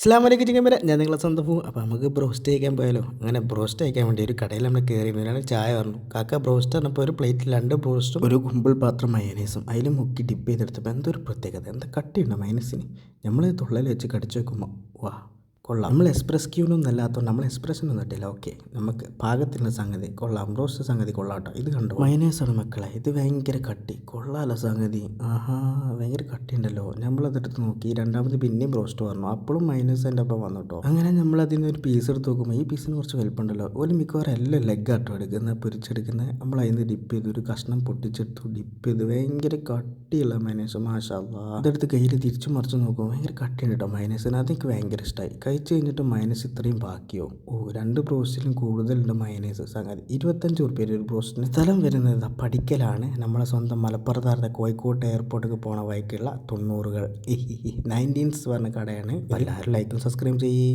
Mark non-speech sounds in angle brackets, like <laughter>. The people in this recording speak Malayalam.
അസ്ലാം വലൈക്കും ചിക്കൻ വരെ ഞാൻ നിങ്ങളെ സ്വന്തം പോകും അപ്പോൾ നമുക്ക് ബ്രോസ്റ്റ് കഴിക്കാൻ പോയാലോ? അങ്ങനെ ബ്രോസ്റ്റ് കഴിക്കാൻ വേണ്ടി ഒരു കടയിൽ നമ്മൾ കയറി ഒരാൾ ചായ പറഞ്ഞു. കാക്ക ബ്രോസ്റ്റ് പറഞ്ഞപ്പോൾ ഒരു പ്ലേറ്റിൽ രണ്ട് ബ്രോസ്റ്റും ഒരു കുമ്പിൾ പാത്രം മയനീസും. അതിൽ മുക്കി ഡിപ്പ് ചെയ്തെടുത്തപ്പോൾ എന്തൊരു പ്രത്യേകത. എന്താ കട്ടിയുണ്ടോ മൈനസിന് നമ്മൾ തുള്ളൽ വെച്ച് കടിച്ചു വെക്കുമ്പോൾ വാ. കൊള്ളാം. നമ്മൾ എക്സ്പ്രസ് ക്യൂനൊന്നും അല്ലാത്തതുകൊണ്ട് നമ്മൾ എക്സ്പ്രഷനൊന്നും ഇട്ടില്ല ഓക്കെ നമുക്ക് പാകത്തിനുള്ള സംഗതി കൊള്ളാം. റോസ്റ്റ് സംഗതി കൊള്ളാട്ടോ ഇത് കണ്ടോ? മൈനേഴ്സാണ് മക്കളെ. ഇത് ഭയങ്കര കട്ടി. കൊള്ളാലോ സംഗതി. ആഹാ ഭയങ്കര കട്ടി ഉണ്ടല്ലോ നമ്മളതെടുത്ത് നോക്കി രണ്ടാമത് പിന്നെയും റോസ്റ്റ് വന്നു. അപ്പോഴും മൈനസ് എന്റെ ഒപ്പം വന്നു കേട്ടോ. അങ്ങനെ നമ്മൾ അതിൽ നിന്ന് ഒരു പീസ് എടുത്ത് നോക്കുമ്പോൾ ഈ പീസിന് കുറച്ച് വലിപ്പമുണ്ടല്ലോ. ഒരു മിക്കവാറും എല്ലാം ലെഗ് ആട്ടോ എടുക്കുന്നത് പൊരിച്ചെടുക്കുന്നത് നമ്മൾ അതിൽ നിന്ന് ഡിപ്പ് ചെയ്ത് ഒരു കഷ്ണം പൊട്ടിച്ചെടുത്തു. ഡിപ്പ് ചെയ്ത് ഭയങ്കര കട്ടിയുള്ള മൈനസ് മാഷാ അതെടുത്ത് കയ്യിൽ തിരിച്ചു മറിച്ച് നോക്കുമ്പോൾ ഭയങ്കര കട്ടിയുണ്ട് കേട്ടോ. മൈനസിന് അതെനിക്ക് ഭയങ്കര ഇഷ്ടമായി കഴിച്ച് കഴിഞ്ഞിട്ട് മൈനസ് ഇത്രയും ബാക്കിയോ? ഓ രണ്ട് ബ്രോസ്റ്റിലും കൂടുതലുണ്ട് മൈനസ് സംഗതി ഇരുപത്തഞ്ച് ഉറുപ്പ്യ ഒരു ബ്രോസ്റ്റിന് സ്ഥലം വരുന്നത് പഠിക്കലാണ്. നമ്മളെ സ്വന്തം മലപ്പുറത്താരുടെ കോഴിക്കോട്ട് എയർപോർട്ടിൽ പോണ വഴിക്കുള്ള തൊണ്ണൂറുകൾ. <laughs> നയന്റീൻസ് പറഞ്ഞ കടയാണ്. എല്ലാവരും ലൈക്കും സബ്സ്ക്രൈബ് ചെയ്യേ.